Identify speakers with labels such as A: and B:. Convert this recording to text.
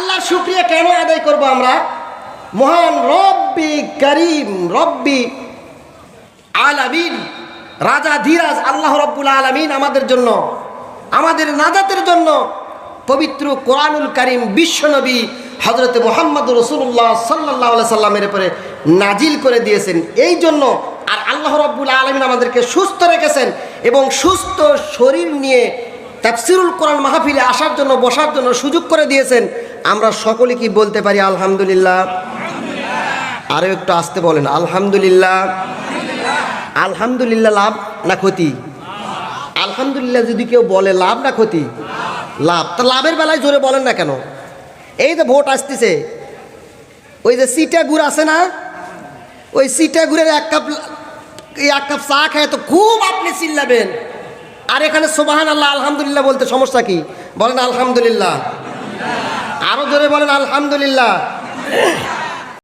A: আল্লাহর শুক্রিয়া কেন আদায় করব আমরা? মহান রব্বি করিম, রব্বি আলামিন, রাজা ধীরাজ আল্লাহ রব্বুল আলামিন আমাদের জন্য, আমাদের নাজাতের জন্য পবিত্র কোরআনুল করিম বিশ্বনবী হজরত মোহাম্মদ রসুল্লাহ সাল্লাহ সাল্লামের উপরে নাজিল করে দিয়েছেন। এই জন্য আর আল্লাহ রব্বুল আলমিন আমাদেরকে সুস্থ রেখেছেন এবং সুস্থ শরীর নিয়ে তাফসিরুল কোরআন মাহফিলে আসার জন্য, বসার জন্য সুযোগ করে দিয়েছেন। আমরা সকলে কি বলতে পারি আলহামদুলিল্লাহ? আরও একটু আসতে বলেন, আলহামদুলিল্লাহ। আলহামদুলিল্লাহ লাভ না ক্ষতি? আলহামদুলিল্লাহ যদি কেউ বলে লাভ না ক্ষতি? লাভ। তা লাভের বেলায় জোরে বলেন না কেন? এই যে ভোট আসতেছে, ওই যে সিটা গুড় আছে না? ওই সিটা গুড়ের এক কাপ এক কাপ চা খায় তো খুব আপনি চিল্লাবেন। আর এখানে সোবাহান আল্লাহ আলহামদুলিল্লাহ বলতে সমস্যা কি? বলেন আলহামদুলিল্লাহ। আরও জোরে বলেন আলহামদুলিল্লাহ।